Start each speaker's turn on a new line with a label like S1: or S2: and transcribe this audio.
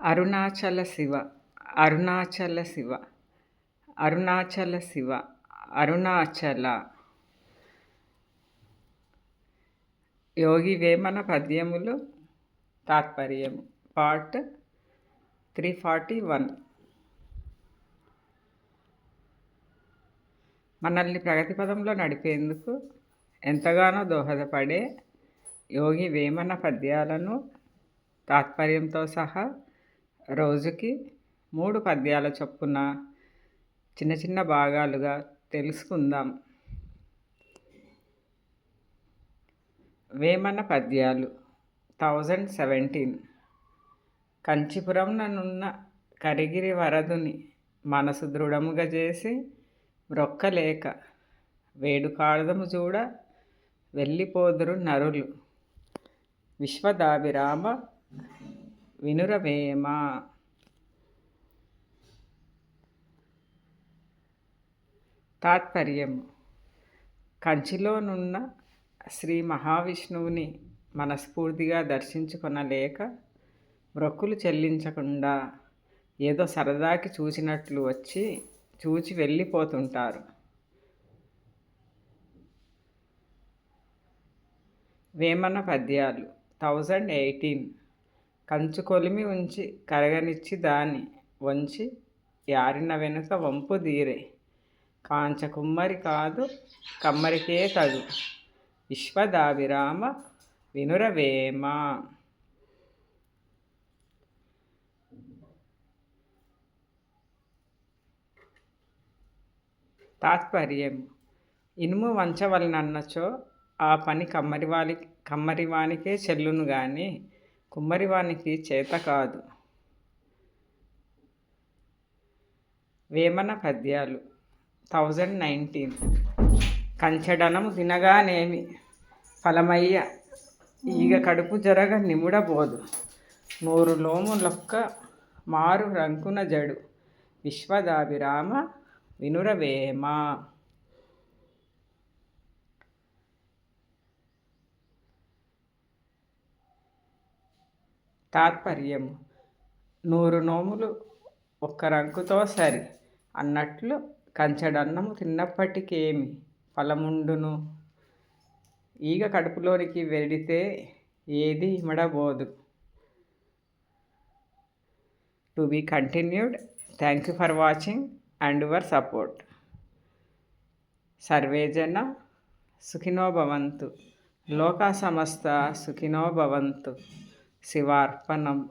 S1: అరుణాచల శివ అరుణాచల శివ అరుణాచల శివ అరుణాచల. యోగి వేమన పద్యములు తాత్పర్యము. Part three forty one. మనల్ని ప్రగతి పదంలో నడిపేందుకు ఎంతగానో దోహదపడే యోగి వేమన పద్యాలను తాత్పర్యంతో సహా రోజుకి మూడు పద్యాల చొప్పున చిన్న చిన్న భాగాలుగా తెలుసుకుందాం. వేమన పద్యాలు థౌజండ్ సెవెంటీన్. కంచిపురంనున్న కరిగిరి వరదుని మనసు దృఢముగా చేసి మ్రొక్కలేక వేడుకాడదము చూడ వెళ్ళిపోదురు నరులు. విశ్వదాభిరామ వినురవేమ తాత్పర్యం కంచిలోనున్న శ్రీ మహావిష్ణువుని మనస్ఫూర్తిగా దర్శించుకొనలేక బ్రొక్కులు చెల్లించకుండా ఏదో సరదాకి చూసినట్లు వచ్చి చూచి వెళ్ళిపోతుంటారు. వేమన పద్యాలు థౌజండ్ ఎయిటీన్. కంచు కొలిమి ఉంచి కరగనిచ్చి దాని వంచి యారిన వెనుక వంపు దీరే కాంచ కుమ్మరి కాదు కమ్మరికే తగు. విశ్వదాభిరామ వినురవేమ. తాత్పర్యం. ఇనుము వంచవలనన్నచో ఆ పని కమ్మరివాలి కమ్మరివానికే చెల్లును కానీ కుమ్మరివానికి చేత కాదు. వేమన పద్యాలు. Thousand nineteen. కంచెడనము తినగానేమి ఫలమయ్య. ఈగ కడుపు జరగ నిముడబోదు నూరు లోములొక్క మారు రంకున జడు. విశ్వదాభిరామ వినురవేమ. తాత్పర్యము నూరు నోములు ఒక్క రంకుతో సరి. అన్నట్లు కంచెడన్నము తిన్నప్పటికేమి ఫలముండును? ఈగ కడుపులోనికి వెడితే ఏది ఇమడబోదు? To be continued thank you for watching and your support. సర్వేజన సుఖినో భవంతు. లోకా సమస్త సుఖినో భవంతు. शिवार्पणम्